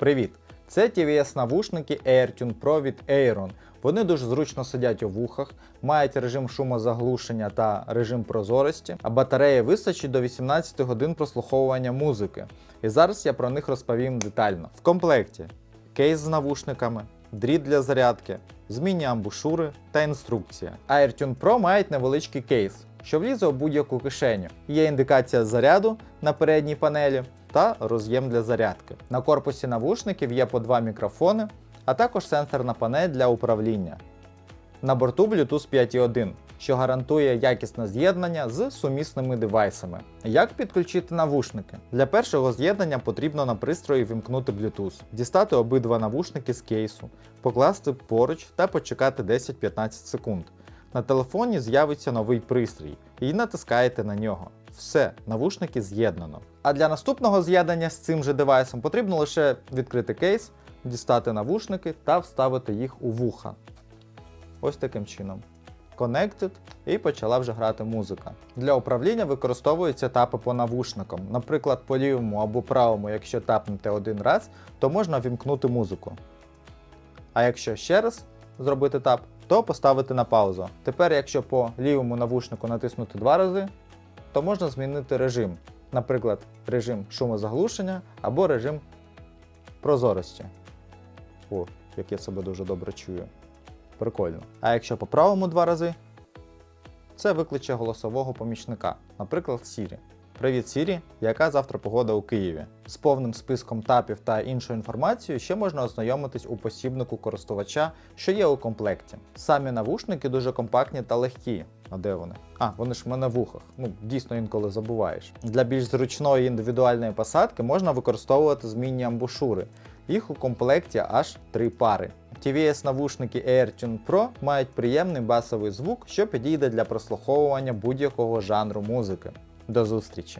Привіт! Це TVS навушники AirTune Pro від Aeron. Вони дуже зручно сидять у вухах, мають режим шумозаглушення та режим прозорості, а батареї вистачить до 18 годин прослуховування музики. І зараз я про них розповім детально. В комплекті кейс з навушниками, дріт для зарядки, змінні амбушури та інструкція. AirTune Pro мають невеличкий кейс, що влізе у будь-яку кишеню. Є індикація заряду на передній панелі та роз'єм для зарядки. На корпусі навушників є по два мікрофони, а також сенсорна панель для управління. На борту Bluetooth 5.1, що гарантує якісне з'єднання з сумісними девайсами. Як підключити навушники? Для першого з'єднання потрібно на пристрої вімкнути Bluetooth, дістати обидва навушники з кейсу, покласти поруч та почекати 10-15 секунд. На телефоні з'явиться новий пристрій, і натискаєте на нього. Все, навушники з'єднано. А для наступного з'єднання з цим же девайсом потрібно лише відкрити кейс, дістати навушники та вставити їх у вуха. Ось таким чином. Connected і почала вже грати музика. Для управління використовуються тапи по навушникам. Наприклад, по лівому або правому, якщо тапнете один раз, то можна вімкнути музику. А якщо ще раз зробити тап, то поставити на паузу. Тепер, якщо по лівому навушнику натиснути два рази, то можна змінити режим. Наприклад, режим шумозаглушення або режим прозорості. О, як я себе дуже добре чую. Прикольно. А якщо по правому два рази, це викличе голосового помічника, наприклад, Siri. Привіт, Сірі, яка завтра погода у Києві? З повним списком тапів та іншою інформацією ще можна ознайомитись у посібнику користувача, що є у комплекті. Самі навушники дуже компактні та легкі. А де вони? А, вони ж в мене в ухах. Ну, дійсно інколи забуваєш. Для більш зручної індивідуальної посадки можна використовувати змінні амбушури. Їх у комплекті аж три пари. TVS навушники AirTune Pro мають приємний басовий звук, що підійде для прослуховування будь-якого жанру музики. До зустрічі!